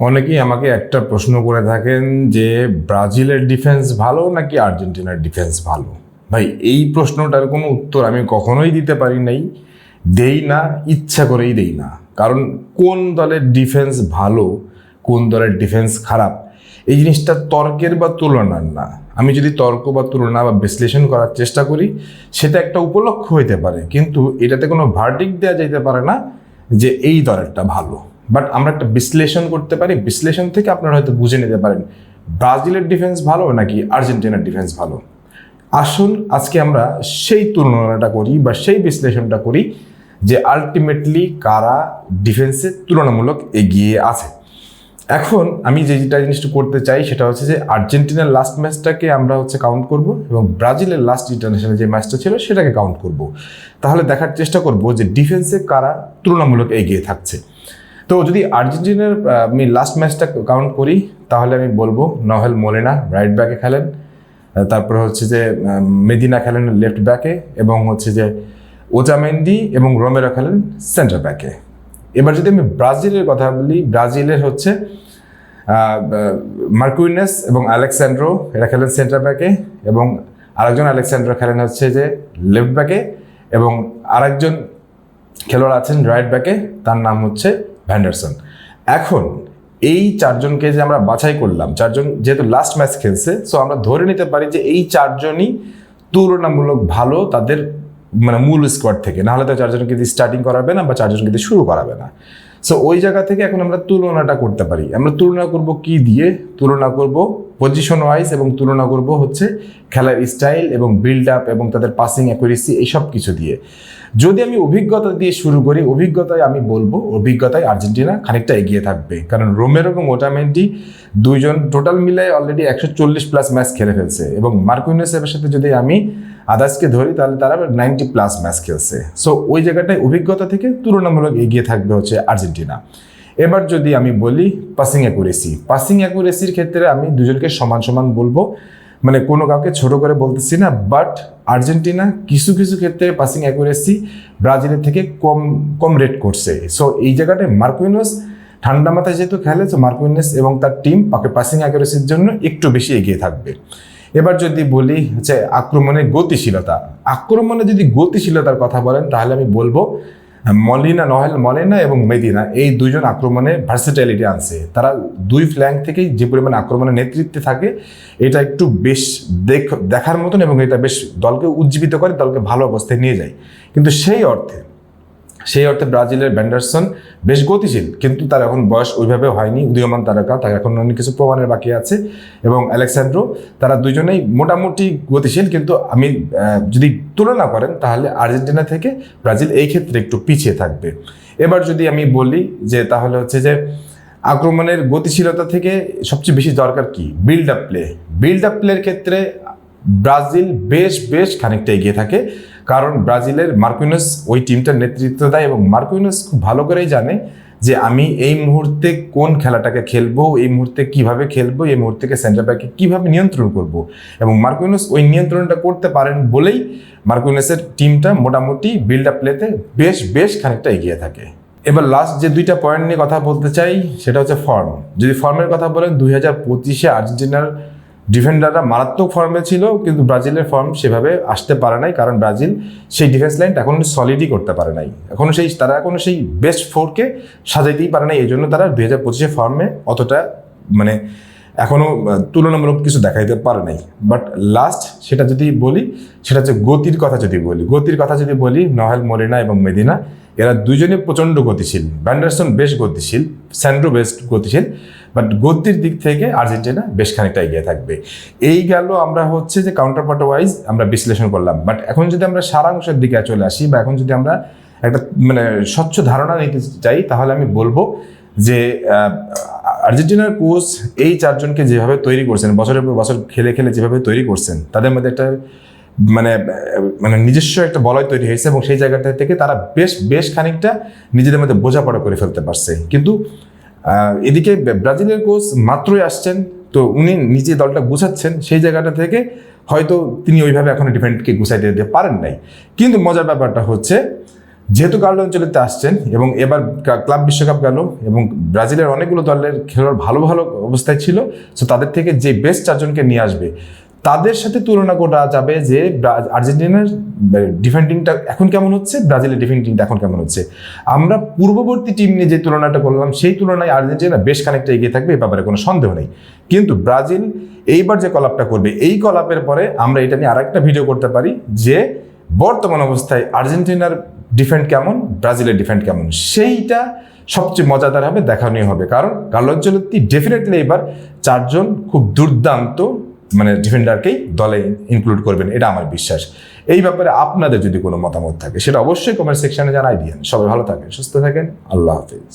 অনেকেই আমাকে একটা প্রশ্ন করে থাকেন যে ব্রাজিলের ডিফেন্স ভালো নাকি আর্জেন্টিনার ডিফেন্স ভালো? ভাই, এই প্রশ্নটার কোনো উত্তর আমি কখনোই দিতে পারি নাই। দেই না, ইচ্ছা করেই দেই না। কারণ কোন দলের ডিফেন্স ভালো, কোন দলের ডিফেন্স খারাপ, এই জিনিসটা তর্কের বা তুলনার না। আমি যদি তর্ক বা তুলনা বা বিশ্লেষণ করার চেষ্টা করি, সেটা একটা উপলক্ষ হইতে পারে। কিন্তু এটাতে কোনো ভার্ডিক দেওয়া যেতে পারে না যে এই দলেরটা ভালো। বাট আমরা একটা বিশ্লেষণ করতে পারি। বিশ্লেষণ থেকে আপনারা হয়তো বুঝে নিতে পারেন, ব্রাজিলের ডিফেন্স ভালো নাকি আর্জেন্টিনার ডিফেন্স ভালো? আসুন আজকে আমরা সেই তুলনাটা করি বা সেই বিশ্লেষণটা করি যে আলটিমেটলি কারা ডিফেন্সে তুলনামূলক এগিয়ে আছে। এখন আমি যে যেটা জিনিসটা করতে চাই সেটা হচ্ছে যে আর্জেন্টিনার লাস্ট ম্যাচটাকে আমরা হচ্ছে কাউন্ট করব এবং ব্রাজিলের লাস্ট ইন্টারন্যাশনাল যে ম্যাচটা ছিল সেটাকে কাউন্ট করব। তাহলে দেখার চেষ্টা করব যে ডিফেন্সে কারা তুলনামূলক এগিয়ে থাকছে। তো যদি আর্জেন্টিনার আমি লাস্ট ম্যাচটা কাউন্ট করি, তাহলে আমি বলব নহেল মোলেনা রাইট ব্যাকে খেলেন। তারপরে হচ্ছে যে মেদিনা খেলেন লেফট ব্যাকে এবং হচ্ছে যে, ওজামেন্ডি এবং রোমেরো খেলেন সেন্টার ব্যাকে এবার যদি আমি ব্রাজিলের কথা বলি, ব্রাজিলের হচ্ছে মার্কুইনেস এবং আলেক্সান্ড্রো এরা খেলেন সেন্টার ব্যাকে এবং আরেকজন আলেক্সান্ড্রো খেলেন হচ্ছে যে লেফট ব্যাকে এবং আরেকজন খেলোয়াড় আছেন রাইট ব্যাকে তার নাম হচ্ছে ভ্যান্ডারসন এখন এই চারজনকে যে আমরা বাছাই করলাম, চারজন যেহেতু লাস্ট ম্যাচ খেলছে সো আমরা ধরে নিতে পারি যে এই চারজনই তুলনামূলক ভালো তাদের মানে মূল স্কোয়াড থেকে। নাহলে তো চারজন দিয়ে স্টার্টিং করাবে না বা চারজন দিয়ে শুরু করাবে না। সো ওই জায়গা থেকে এখন আমরা তুলনাটা করতে পারি। আমরা তুলনা করব কি দিয়ে? তুলনা করব পজিশন ওয়াইজ এবং তুলনা করব হচ্ছে খেলার স্টাইল এবং বিল্ড আপ এবং তাদের পাসিং অ্যাকুরেসি এইসব কিছু দিয়ে। যদি আমি অভিজ্ঞতা দিয়ে শুরু করি, অভিজ্ঞতায় আমি বলব অভিজ্ঞতায় আর্জেন্টিনা খানিকটা এগিয়ে থাকবে। কারণ রোমেরো এবং ওটামেন্টি দুইজন টোটাল মিলে অলরেডি একশো চল্লিশ প্লাস ম্যাচ খেলে ফেলছে এবং মার্কুইনেসের সাথে যদি আমি আদার্সকে ধরি, তাহলে তারা নাইনটি প্লাস ম্যাচ খেলছে। সো ওই জায়গাটায় অভিজ্ঞতা থেকে তুলনামূলক এগিয়ে থাকবে হচ্ছে আর্জেন্টিনা। এবার যদি আমি বলি পাসিং অ্যাকুরেসি পাসিং অ্যাকুরেসির ক্ষেত্রে আমি দুজনকে সমান সমান বলব। মানে কোনো কাউকে ছোট করে বলতেছি না বাট আর্জেন্টিনা কিছু কিছু ক্ষেত্রে পাসিং অ্যাকুরেসি ব্রাজিলের থেকে কম কম রেট করছে। সো এই জায়গাটায় মার্কুইনোস ঠান্ডা মাথায় যেহেতু খেলে, তো মার্কুইনেস এবং তার টিম পাকে পাসিং অ্যাকুরেসির জন্য একটু বেশি এগিয়ে থাকবে। এবার যদি বলি হচ্ছে আক্রমণের গতিশীলতা, আক্রমণে যদি গতিশীলতার কথা বলেন, তাহলে আমি বলব মলিনা, নহেল মলিনা এবং মেদিনা, এই দুজন আক্রমণে ভার্সিটালিটি আনছে। তারা দুই ফ্ল্যাঙ্ক থেকেই যে পরিমাণ আক্রমণে নেতৃত্বে থাকে, এটা একটু বেশ দেখ, দেখার মতন এবং এটা বেশ দলকে উজ্জীবিত করে, দলকে ভালো অবস্থায় নিয়ে যায়। কিন্তু সেই অর্থে সেই অর্থে ব্রাজিলের ব্যান্ডারসন বেশ গতিশীল, কিন্তু তার এখন বয়স ওইভাবে হয়নি। উদীয়মান তারকা তার এখন অনেক কিছু প্রমাণের বাকি আছে। এবং আলেক্সান্ড্রো তারা দুজনেই মোটামুটি গতিশীল, কিন্তু আমি যদি তুলনা করেন, তাহলে আর্জেন্টিনা থেকে ব্রাজিল এই ক্ষেত্রে একটু পিছিয়ে থাকবে। এবার যদি আমি বলি যে, তাহলে হচ্ছে যে, আক্রমণের গতিশীলতা থেকে সবচেয়ে বেশি দরকার কি? Build up play build up প্লের ক্ষেত্রে ব্রাজিল বেশ বেশ খানিকটা এগিয়ে থাকে। কারণ ব্রাজিলের মার্কুইনস ওই টিমটার নেতৃত্ব দেয় এবং মার্কুইনস খুব ভালো করেই জানে যে আমি এই মুহূর্তে কোন খেলাটাকে খেলব, এই মুহূর্তে কীভাবে খেলব, এই মুহূর্তে সেন্টার ব্যাকে কীভাবে নিয়ন্ত্রণ করব এবং মার্কুইনস ওই নিয়ন্ত্রণটা করতে পারেন বলেই মার্কুইনসের টিমটা মোটামুটি বিল্ড আপ প্লেতে বেশ বেশ খানিকটা এগিয়ে থাকে। এবার লাস্ট যে দুইটা পয়েন্ট নিয়ে কথা বলতে চাই, সেটা হচ্ছে ফর্ম যদি ফর্মের কথা বলেন, দুই হাজার পঁচিশে আর্জেন্টিনার ডিফেন্ডাররা মারাত্মক ফর্মে ছিল, কিন্তু ব্রাজিলের ফর্ম সেভাবে আসতে পারে নাই, কারণ ব্রাজিল সেই ডিফেন্স লাইনটা এখন সলিডই করতে পারে নাই। এখনও সেই, তারা এখনও সেই বেস্ট ফোরকে সাজাইতেই পারে নাই এই জন্য তারা দুই হাজার পঁচিশে ফর্মে অতটা মানে এখনও তুলনামূলক কিছু দেখাইতে পারে নাই। বাট লাস্ট সেটা যদি বলি, সেটা হচ্ছে গতির কথা যদি বলি, গতির কথা যদি বলি, নহেল মরিনা এবং মেদিনা, এরা দুজনে প্রচণ্ড গতিশীল। ব্যান্ডারসন বেশ গতিশীল স্যান্ড্রো বেশ গতিশীল। বাট গতির দিক থেকে আর্জেন্টিনা বেশ খানিকটা এগিয়ে থাকবে। এই গেল আমরা হচ্ছে যে কাউন্টার পার্ট ওয়াইজ আমরা বিশ্লেষণ করলাম। বাট এখন যদি আমরা সারাংশের দিকে চলে আসি বা এখন যদি আমরা একটা মানে স্বচ্ছ ধারণা নিতে চাই, তাহলে আমি বলব যে আর্জেন্টিনার কোচ এই চারজনকে যেভাবে তৈরি করছেন, বছরের পর বছর খেলে খেলে যেভাবে তৈরি করছেন, তাদের মধ্যে একটা মানে মানে নিজস্ব একটা বলয় তৈরি হয়েছে এবং সেই জায়গাটা থেকে তারা বেশ বেশ খানিকটা নিজেদের মধ্যে বোঝাপড়া করে ফেলতে পারছে। কিন্তু এদিকে ব্রাজিলের কোচ মাত্রই আসছেন, তো উনি নিজে দলটা গুছাচ্ছেন, সেই জায়গাটা থেকে হয়তো তিনি ওইভাবে এখনও ডিফেন্ডকে গুছাইতে দিতে পারেন নাই। কিন্তু মজার ব্যাপারটা হচ্ছে, যেহেতু কার্লো অঞ্চলেতে আসছেন এবং এবার ক্লাব বিশ্বকাপ গেল এবং ব্রাজিলের অনেকগুলো দলের খেলোয়াড় ভালো ভালো অবস্থায় ছিল সো তাদের থেকে যে বেস্ট চারজনকে নিয়ে আসবে, তাদের সাথে তুলনা করা যাবে যে আর্জেন্টিনার ডিফেন্ডিংটা এখন কেমন হচ্ছে? ব্রাজিলের ডিফেন্ডিংটা এখন কেমন হচ্ছে? আমরা পূর্ববর্তী টিম নিয়ে যে তুলনাটা করলাম, সেই তুলনায় আর্জেন্টিনা বেশ খানিকটা এগিয়ে থাকবে, এ ব্যাপারে কোনো সন্দেহ নেই। কিন্তু ব্রাজিল এইবার যে কলাপটা করবে, এই কলাপের পরে আমরা এটা নিয়ে আরেকটা ভিডিও করতে পারি যে, বর্তমান অবস্থায় আর্জেন্টিনার ডিফেন্ড কেমন, ব্রাজিলের ডিফেন্ড কেমন? সেইটা সবচেয়ে মজাদার হবে দেখানোই হবে। কারণ কার্লো আনচেলত্তি ডেফিনেটলি এবার চারজন খুব দুর্দান্ত মানে ডিফেন্ডারকেই দলে ইনক্লুড করবেন, এটা আমার বিশ্বাস। এই ব্যাপারে আপনাদের যদি কোনো মতামত থাকে, সেটা অবশ্যই কমেন্ট সেকশনে জানাই দিয়েন। সবাই ভালো থাকেন, সুস্থ থাকেন। আল্লাহ হাফিজ।